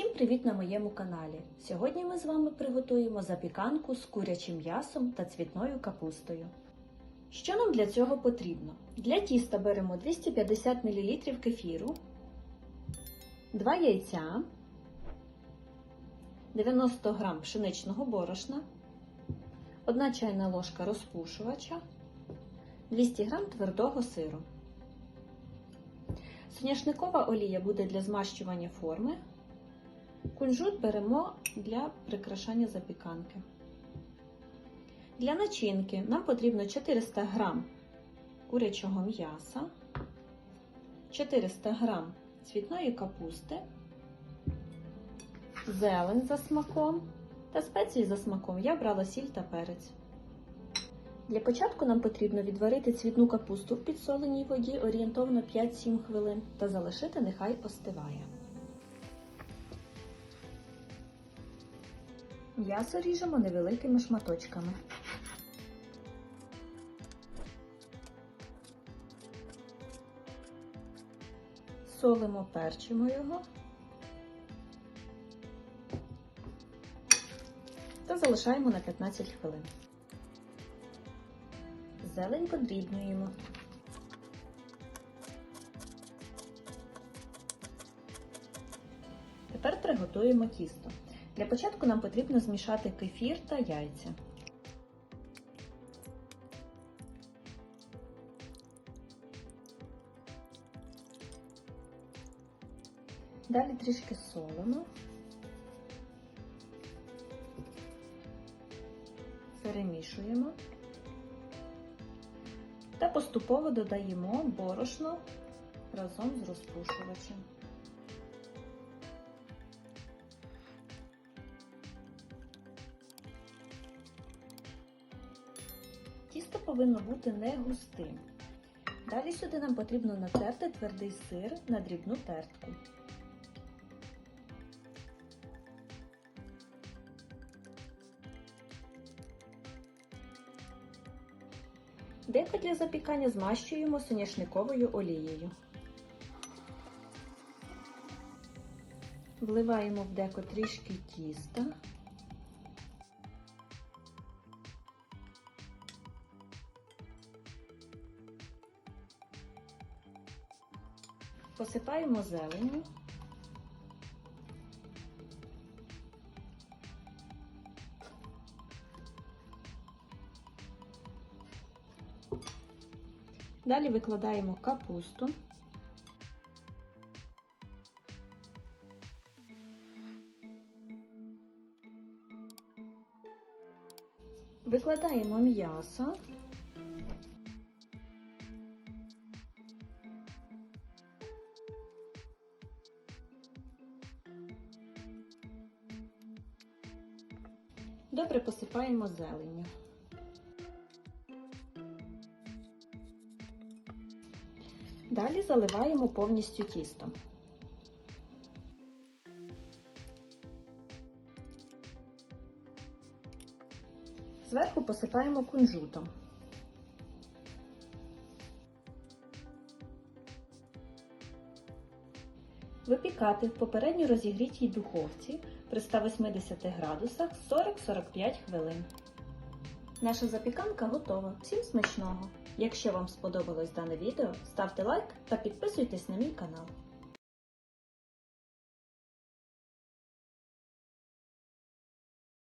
Всім привіт на моєму каналі! Сьогодні ми з вами приготуємо запіканку з курячим м'ясом та цвітною капустою. Що нам для цього потрібно? Для тіста беремо 250 мл кефіру, 2 яйця, 90 г пшеничного борошна, 1 чайна ложка розпушувача, 200 г твердого сиру. Соняшникова олія буде для змащування форми. Кунжут беремо для прикрашання запіканки. Для начинки нам потрібно 400 г курячого м'яса, 400 г цвітної капусти, зелень за смаком та спеції за смаком. Я брала сіль та перець. Для початку нам потрібно відварити цвітну капусту в підсоленій воді орієнтовно 5-7 хвилин та залишити нехай остиває. М'ясо ріжемо невеликими шматочками. Солимо, перчимо його та залишаємо на 15 хвилин. Зелень подрібнюємо. Тепер приготуємо тісто. Для початку нам потрібно змішати кефір та яйця. Далі трішки солимо. Перемішуємо та поступово додаємо борошно разом з розпушувачем. Тісто повинно бути не густим. Далі сюди нам потрібно натерти твердий сир на дрібну тертку. Деко для запікання змащуємо соняшниковою олією. Вливаємо в деко трішки тіста. Посипаємо зеленню. Далі викладаємо капусту. Викладаємо м'ясо. Добре посипаємо зеленню. Далі заливаємо повністю тістом. Зверху посипаємо кунжутом. Випікати в попередньо розігрітій духовці при 180 градусах 40-45 хвилин. Наша запіканка готова. Всім смачного! Якщо вам сподобалось дане відео, ставте лайк та підписуйтесь на мій канал.